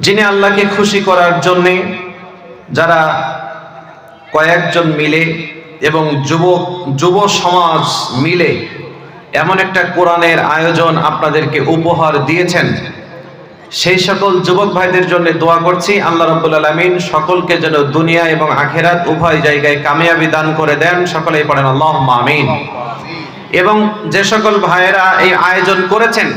যিনি আল্লাহকে খুশি করার জন্যে যারা কয়েকজন মিলে এবং যুব যুব সমাজ মিলে এমন একটা কোরআনের আয়োজন আপনাদেরকে উপহার দিয়েছেন, সেই সকল যুবক ভাইদের জন্য দোয়া করছি। আল্লাহ রাব্বুল আলামিন সকলকে যেন দুনিয়া এবং আখেরাত উভয় জায়গায় কামিয়াবি দান করে দেন। সকলেই পড়েন আল্লাহুম্মা আমিন। এবং যে সকল ভাইয়েরা এই আয়োজন করেছেন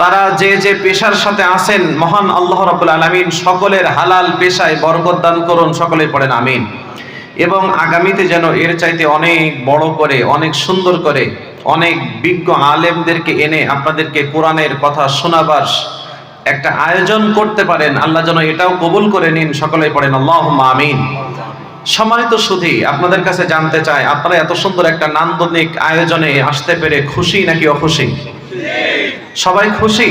তারা যে যে পেশার সাথে আছেন, মহান আল্লাহ রাব্বুল আলামিন, সকলের হালাল পেশায় বরকত দান করুন, সকলেই পড়েন আমিন। এবং আগামীতে যেন এর চাইতে অনেক বড় করে, অনেক সুন্দর করে, অনেক বিজ্ঞ আলেমদেরকে এনে আপনাদেরকে কোরআনের কথা শোনাবার একটা আয়োজন করতে পারেন, আল্লাহ যেন এটাও কবুল করে নিন সকলে পড়েন আল্লাহ আমিন। সম্মানিত সুধী, আপনাদের কাছে জানতে চাই, আপনারা এত সুন্দর একটা নান্দনিক আয়োজনে আসতে পেরে খুশি নাকি অখুশি? সবাই খুশি?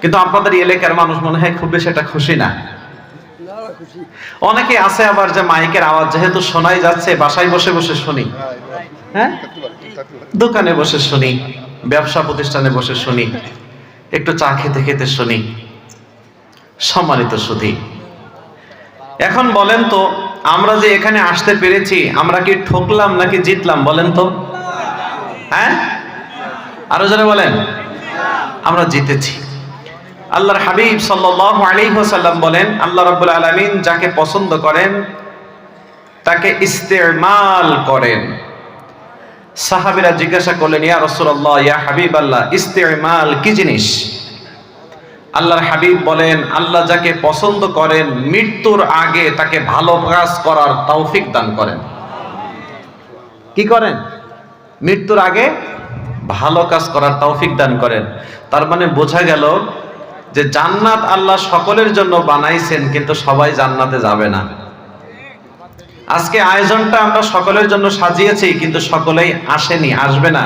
কিন্তু আপনাদের এলাকার মানুষ মনে হয় খুব বেশি একটা খুশি না। অনেকে আছে আবার যে মাইকের আওয়াজ, যেহেতু শোনাই যাচ্ছে, বাসায় বসে বসে শুনি। হ্যাঁ? দোকানে বসে শুনি, ব্যবসা প্রতিষ্ঠানে বসে শুনি, একটু চা খেতে খেতে শুনি, সম্মানিত সুধী। এখন বলেন তো, আমরা যে এখানে আসতে পেরেছি, আমরা কি ঠকলাম নাকি জিতলাম বলেন তো? হ্যাঁ? আরও যারা বলেন। আমরা জিতেছি। আল্লাহর হাবিব সাল্লাল্লাহু আলাইহি ওয়াসাল্লাম বলেন, আল্লাহ রাব্বুল আলামিন যাকে পছন্দ করেন, তাকে ইস্তেমাল করেন। সাহাবীরা জিজ্ঞাসা করলেন, ইয়া রাসূলুল্লাহ, ইয়া হাবিবাল্লাহ, ইস্তেমাল কি জিনিস? আল্লাহর হাবিব বলেন, আল্লাহ যাকে পছন্দ করেন, মৃত্যুর আগে তাকে ভালো কাজ করার তৌফিক দান করেন। কি করেন? মৃত্যুর আগে ভালো কাজ করার তৌফিক দান করেন। তার মানে বোঝা গেল যে জান্নাত আল্লাহ সকলের জন্য বানাইছেন, কিন্তু সবাই জান্নাতে যাবে না। আজকে আয়োজনটা আমরা সকলের জন্য সাজিয়েছি, কিন্তু সকলেই আসেনি, আসবে না।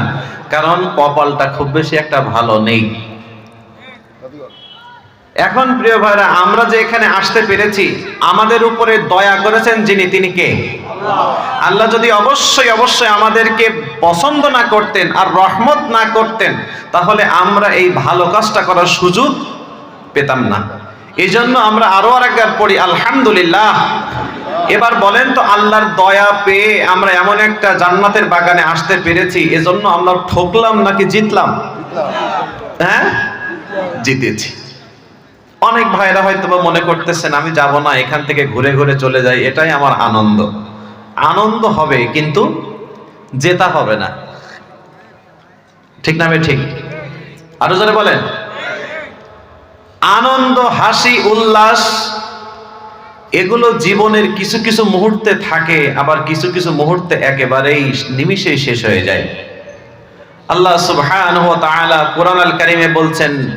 কারণ কপালটা খুব বেশি একটা ভালো নেই। এখন প্রিয় ভাইরা, আমরা যে এখানে আসতে পেরেছি, আমাদের উপরে দয়া করেছেন যিনি, তিনি কে? আল্লাহ যদি অবশ্যই অবশ্যই আমাদেরকে পছন্দ না করতেন আর রহমত না করতেন, তাহলে আমরা এই ভালো কাজটা করার সুযোগ পেতাম না। এই জন্য আমরা আরও আর একবার পড়ি, আলহামদুলিল্লাহ। এবার বলেন তো, আল্লাহর দয়া পেয়ে আমরা এমন একটা জান্নাতের বাগানে আসতে পেরেছি, এজন্য আমরা ঠকলাম নাকি জিতলাম? হ্যাঁ? জিতেছি। অনেক ভাইরা হয়তো মনে করতেছেন, আমি যাব না, এখান থেকে ঘুরে ঘুরে চলে যাই। এটাই আমার আনন্দ। আনন্দ হবে, কিন্তু জেতা হবে না। ঠিক না ঠিক? আরও জোরে বলেন। আনন্দ, হাসি, উল্লাস, এগুলো জীবনের কিছু কিছু মুহূর্তে থাকে, আবার কিছু কিছু মুহূর্তে একেবারেই নিমিষেই শেষ হয়ে যায়। আল্লাহ সুবহানাহু ওয়া তাআলা আল কারীমে বলছেন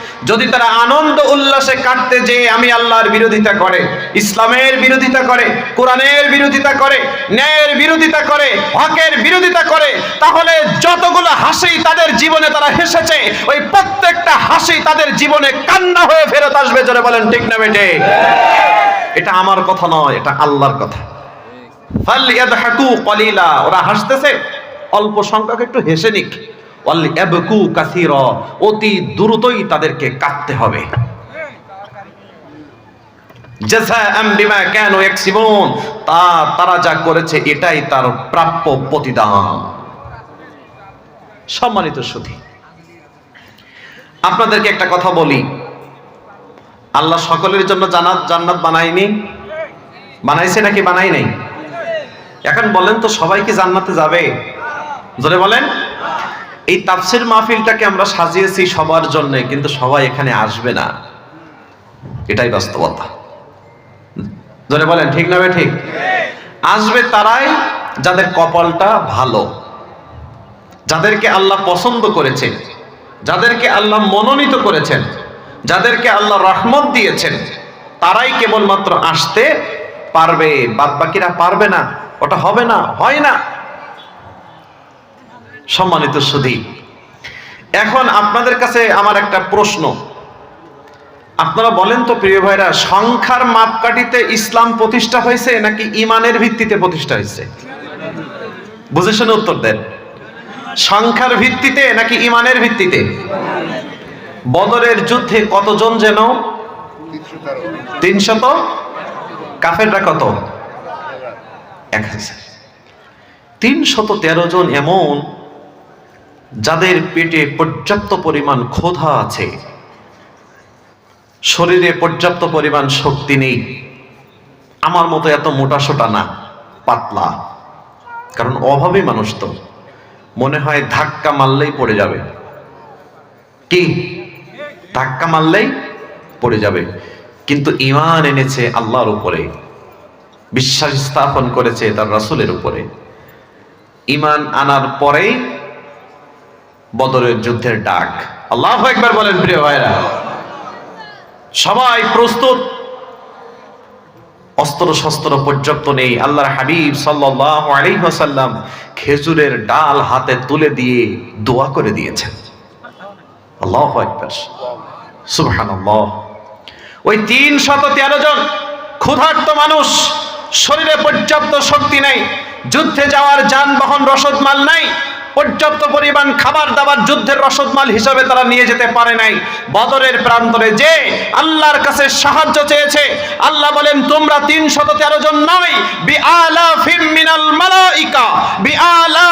যদি তারা আনন্দ উল্লাসে কাটতে যে আমি আল্লাহর বিরোধিতা করে, ইসলামের বিরোধিতা করে, কোরআনের বিরোধিতা করে, ন্যায়ের বিরোধিতা করে, হকের বিরোধিতা করে, তাহলে যতগুলো হাসি তাদের জীবনে তারা হেসেছে, ওই প্রত্যেকটা হাসি তাদের জীবনে কান্না হয়ে ফেরত আসবে, জোরে বলেন ঠিক না বেটে এটা আমার কথা নয়, এটা আল্লাহর কথা। ফালিয়াদহাকু কলিলা, ওরা হাসতেছে, অল্প সংখ্যক একটু হেসে নিক। ওয়াল ইয়াবকু কাসীরা, অতি দ্রুতই তাদেরকে কাঁদতে হবে। তা তারা যা করেছে এটাই তার প্রাপ্য প্রতিদান। সম্মানিত সুধী, আপনাদেরকে একটা কথা বলি। আল্লাহ সকলের জন্য জান্নাত জান্নাত বানায়নি। বানাইছে নাকি বানাই নাই? এখন বলেন তো সবাই কি জান্নাতে যাবে? জোরে বলেন। এই তাফসির মাহফিলটাকে আমরা সাজিয়েছি সবার জন্য, কিন্তু সবাই এখানে আসবে না। এটাই বাস্তবতা। ধরে বলেন, ঠিক না ঠিক? আসবে তারাই যাদের কপালটা ভালো, যাদেরকে আল্লাহ পছন্দ করেছে যাদেরকে আল্লাহ মনোনীত করেছেন, যাদেরকে আল্লাহ রহমত দিয়েছেন, তারাই কেবলমাত্র আসতে পারবে। বাদ বাকিরা পারবে না, ওটা হবে না, হয় না। সম্মানিত সুধী এখন আপনাদের কাছে আমার একটা প্রশ্ন। আপনারা বলেন তো, প্রিয় ভাইরা, সংখ্যার মাপকাঠিতে ইসলাম প্রতিষ্ঠা হয়েছে নাকি ইমানের ভিত্তিতে প্রতিষ্ঠা হয়েছে? বুঝে শুনে উত্তর দেন। সংখ্যার ভিত্তিতে নাকি ইমানের ভিত্তিতে? বদরের যুদ্ধে কতজন যেন? তিনশত? কাফেররা কত? এক হাজার। তিনশত তেরো জন এমন যাদের পেটে পর্যাপ্ত পরিমাণ ক্ষোধা আছে, শরীরে পর্যাপ্ত পরিমাণ শক্তি নেই, আমার মতো এত মোটা সোটা না, পাতলা। কারণ অভাবী মানুষ তো, মনে হয় ধাক্কা মারলেই পড়ে যাবে। কি? ধাক্কা মারলেই পড়ে যাবে। কিন্তু ইমান এনেছে আল্লাহর উপরে, বিশ্বাস স্থাপন করেছে তার রাসূলের উপরে। ইমান আনার পরেই বদরের যুদ্ধের ডাক। আল্লাহ একবার বলেন, প্রিয় ভাইরা সবাই প্রস্তুত? অস্ত্র শস্ত্র পর্যাপ্ত নেই। আল্লাহর হাবিব আলাইহি খেজুরের ডাল হাতে তুলে দিয়ে দোয়া করে দিয়েছেন। আল্লাহু আকবার। সুবহানাল্লাহ। ওই তিন শত তেরো জন ক্ষুধার্ত মানুষ, শরীরে পর্যাপ্ত শক্তি নেই, যুদ্ধে যাওয়ার যানবাহন রসদ মাল নাই পর্যাপ্ত পরিমাণ খাবার দাবার যুদ্ধের রসদমাল হিসাবে তারা নিয়ে যেতে পারে নাই। বদরের প্রান্তরে যে আল্লাহর কাছে সাহায্য চেয়েছে, আল্লাহ বলেন, তোমরা তিন শত তেরো জন নয় বি আলা মিনাল মালাইকা বি আলা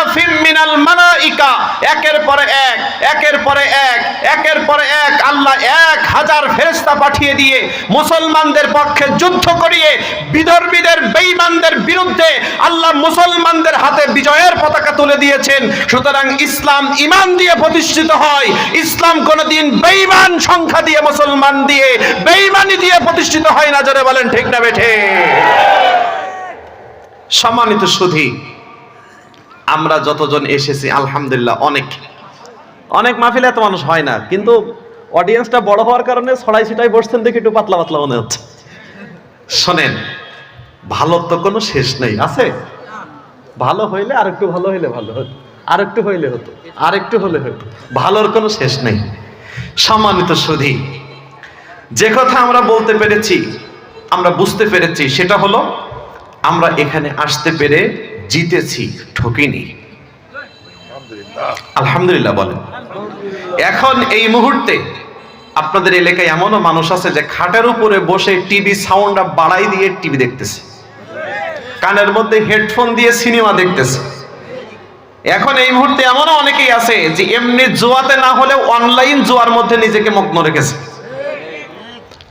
মিনাল মালাইকা। একের পরে এক, একের পরে এক, একের পরে এক। আল্লাহ এক হাজার ফেরেস্তা পাঠিয়ে দিয়ে মুসলমানদের পক্ষে যুদ্ধ করিয়ে বিধর্মীদের, বেঈমানদের বিরুদ্ধে আল্লাহ মুসলমানদের হাতে বিজয়ের পতাকা তুলে দিয়েছেন। সুতরাং ইসলাম ইমান দিয়ে প্রতিষ্ঠিত হয়। ইসলাম কোনদিন বেঈমান সংখ্যা দিয়ে মুসলমান দিয়ে বেঈমানি দিয়ে প্রতিষ্ঠিত হয় না, জোরে বলেন ঠিক না বেঠে? সম্মানিত সুধী, আমরা যতজন এসেছি, আলহামদুলিল্লাহ, অনেক। অনেক মাহফিলে এত মানুষ হয় না, কিন্তু অডিয়েন্সটা বড় হওয়ার কারণে ছড়াই ছিটাই বসছেন দেখে একটু পাতলা পাতলা মনে হচ্ছে। শোনেন ভালো তো কোনো শেষ নেই, আছে? ভালো হইলে আর একটু ভালো হইলে ভালো হতো। আর একটু হইলে হতো আর একটু হলে হতো ভালোর কোনো শেষ নেই। সম্মানিত সুধী, যে কথা আমরা বলতে পেরেছি, আমরা বুঝতে পেরেছি, সেটা হলো, আমরা এখানে আসতে পেরে জিতেছি, ঠকিনি। আলহামদুলিল্লাহ বলেন। এখন এই মুহূর্তে আপনাদের এলাকায় এমনও মানুষ আছে যে খাটের উপরে বসে টিভি সাউন্ড বাড়াই দিয়ে টিভি দেখতেছে। কানের মধ্যে হেডফোন দিয়ে সিনেমা দেখতেছে। এখন এই মুহূর্তে এমনও অনেকেই আছে যে এমনি জোয়াতে না হলেও অনলাইন জোয়ার মধ্যে নিজেকে মগ্ন রেখেছে।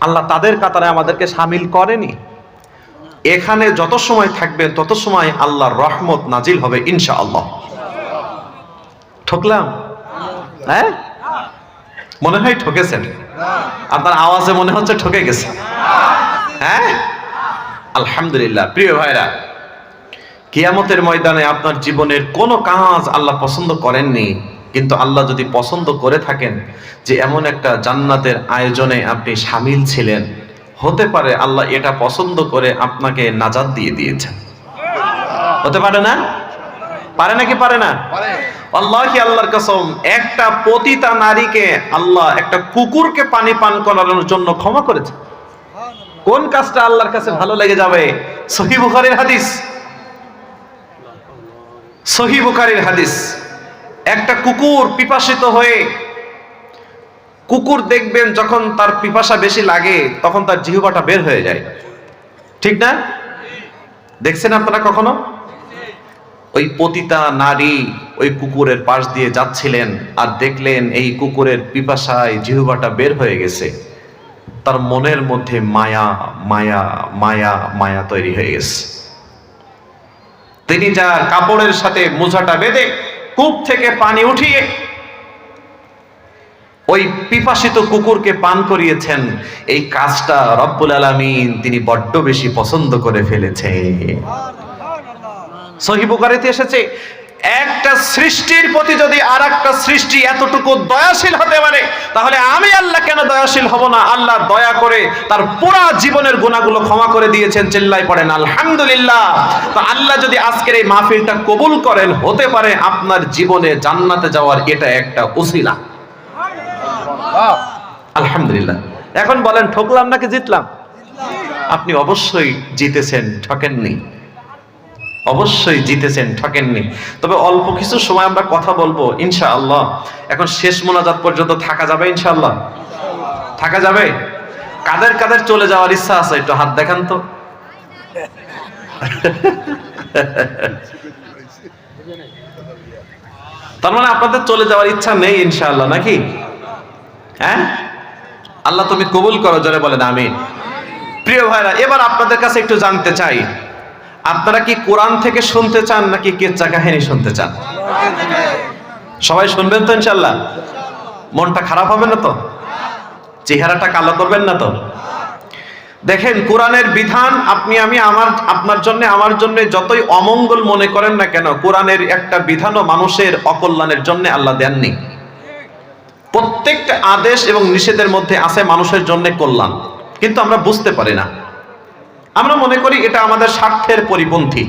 আল্লাহ তাদের কাতারে আমাদেরকে সামিল করেনি। এখানে যত সময় থাকবেন তত সময় আল্লাহর রহমত নাজিল হবে ইনশা আল্লাহ ঠকলাম? হ্যাঁ? মনে হয় ঠকেছেন। আপনার আওয়াজে মনে হচ্ছে ঠকে গেছে। হ্যাঁ? আলহামদুলিল্লাহ। প্রিয় ভাইরা কিয়ামতের ময়দানে আপনার জীবনের কোনো কাজ আল্লাহ পছন্দ করেননি। কিন্তু আল্লাহ যদি পছন্দ করে থাকেন যে এমন একটা জান্নাতের আয়োজনে আপনি সামিল ছিলেন হতে পারে আল্লাহ এটা পছন্দ করে আপনাকে নাজাদ দিয়ে দিয়েছেন। হতে পারে না? পারে নাকি পারে না? আল্লাহ কি আল্লাহর কসম একটা পতিতা নারীকে আল্লাহ একটা কুকুরকে পানি পান করানোর জন্য ক্ষমা করেছে। কোন কাজটা আল্লাহর কাছে ভালো লেগে যাবে? সহি বুখারীর হাদিস। সহি বুখারীর হাদিস। একটা কুকুর পিপাসিত হয়ে কুকুর দেখবেন যখন তার পিপাসা বেশি লাগে, তখন তার জিহুবাটা বের হয়ে যায়। ঠিক না? দেখছেন আপনারা কখনো? ওই পতিতা নারী ওই কুকুরের পাশ দিয়ে যাচ্ছিলেন আর দেখলেন এই কুকুরের পিপাসায় জিহুবাটা বের হয়ে গেছে। তার মনের মধ্যে মায়া মায়া মায়া মায়া তৈরি হয়ে গেছে। তিনি যা কাপড়ের সাথে মোজাটা বেঁধে কূপ থেকে পানি উঠিয়ে ওই পিপাসিত কুকুরকে পান করিয়েছেন, এই কাজটা রব্বুল আলামিন তিনি বড্ড বেশি পছন্দ করে ফেলেছে সহিবুকারিতে এসেছে একটা সৃষ্টির প্রতি যদি আর একটা সৃষ্টি এতটুকু দয়াশীল হতে পারে, তাহলে আমি আল্লাহ কেন দয়াশীল হব না? আল্লাহ দয়া করে তার পুরা জীবনের গুণাগুলো ক্ষমা করে দিয়েছেন চিল্লাই পড়েন, আলহামদুলিল্লাহ। তো আল্লাহ যদি আজকের এই মাহফিলটা কবুল করেন, হতে পারে আপনার জীবনে জান্নাতে যাওয়ার এটা একটা উসিলা। আলহামদুলিল্লাহ। এখন বলেন, ঠকলাম নাকি জিতলাম? আপনি অবশ্যই জিতেছেন, ঠকেননি। অবশ্যই জিতেছেন, ঠকেননি। তবে অল্প কিছু সময় আমরা কথা বলব, ইনশাআল্লাহ। এখন শেষ মোনাজাত পর্যন্ত থাকা যাবে, ইনশাআল্লাহ? থাকা যাবে? কাদের কাদের চলে যাওয়ার ইচ্ছা আছে? একটু হাত দেখান তো। তার মানে আপনাদের চলে যাওয়ার ইচ্ছা নেই, ইনশাআল্লাহ, নাকি? হ্যাঁ? আল্লাহ তুমি কবুল করো, জোরে বলেন, আমিন। প্রিয় ভাইরা, এবার আপনাদের কাছে একটু জানতে চাই। আপনারা কি কোরআন থেকে শুনতে চান নাকি কেচ্চা কাহিনী শুনতে চান? সবাই শুনবেন তো ইনশাল্লাহ মনটা খারাপ হবে না তো? চেহারাটা কালো করবেন না তো? দেখেন, কোরআনের বিধান আপনি, আমি আমার, আপনার জন্য, আমার জন্য যতই অমঙ্গল মনে করেন না কেন, কোরআনের একটা বিধানও মানুষের অকল্যাণের জন্য আল্লাহ দেননি। প্রত্যেকটা আদেশ এবং নিষেধের মধ্যে আছে মানুষের জন্য কল্যাণ। কিন্তু আমরা বুঝতে পারি না। আমরা মনে করি এটা আমাদের স্বার্থের পরিপন্থী।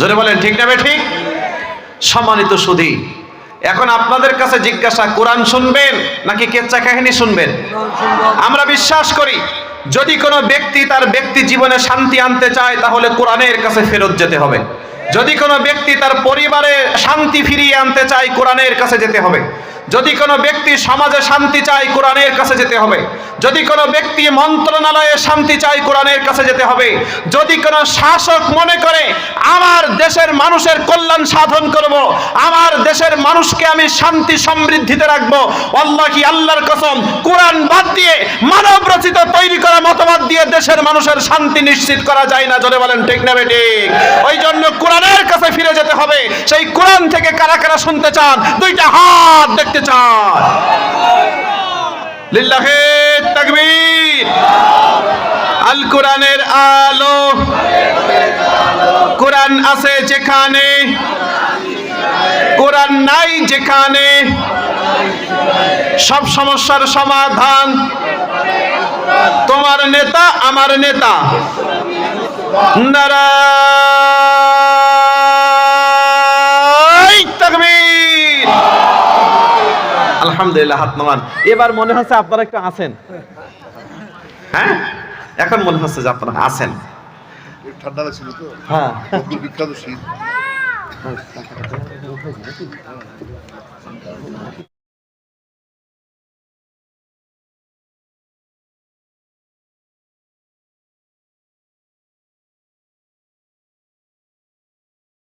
জোরে বলেন, ঠিক না ঠিক? সম্মানিত সুধী, এখন আপনাদের কাছে জিজ্ঞাসা, কোরআন শুনবেন নাকি কেচ্চা কাহিনী শুনবেন? আমরা বিশ্বাস করি, যদি কোনো ব্যক্তি তার ব্যক্তি জীবনে শান্তি আনতে চায়, তাহলে কোরআনের কাছে ফেরত যেতে হবে। যদি কোনো ব্যক্তি তার পরিবারে শান্তি ফিরিয়ে আনতে চায়, কোরআনের কাছে যেতে হবে। যদি কোনো ব্যক্তি সমাজে শান্তি চায়, কোরআনের কাছে যেতে হবে। যদি কোনো ব্যক্তি মন্ত্রণালয়ে শান্তি চায় কোরআনের কাছে যেতে হবে। যদি কোনো শাসক মনে করে, আমার দেশের মানুষের কল্যাণ সাধন করব, আমার দেশের মানুষকে আমি শান্তি সমৃদ্ধিতে রাখব আল্লাহ কি আল্লাহর কসম, কোরআন বাদ দিয়ে মানব রচিত তৈরি করা মতবাদ দিয়ে দেশের মানুষের শান্তি নিশ্চিত করা যায় না। জোরে বলেন, ঠিক না বেঠিক ওই জন্য কোরআনের কাছে ফিরে যেতে হবে। সেই কোরআন থেকে কারা কারা শুনতে চান? দুইটা হাত দেখতে চান। লিল্লাহে আল কোরআনের আলো। কোরআন আছে যেখানে। কোরআন নাই যেখানে। সব সমস্যার সমাধান। তোমার নেতা আমার নেতা। আলহামদুলিল্লাহ, হাত নামান। এবার মনে হচ্ছে আপনারা একটু আছেন। হ্যাঁ? এখন মনে হচ্ছে যে আপনারা আছেন। ঠান্ডা লাগছিল তো। হ্যাঁ। বিখ্যাত শীত।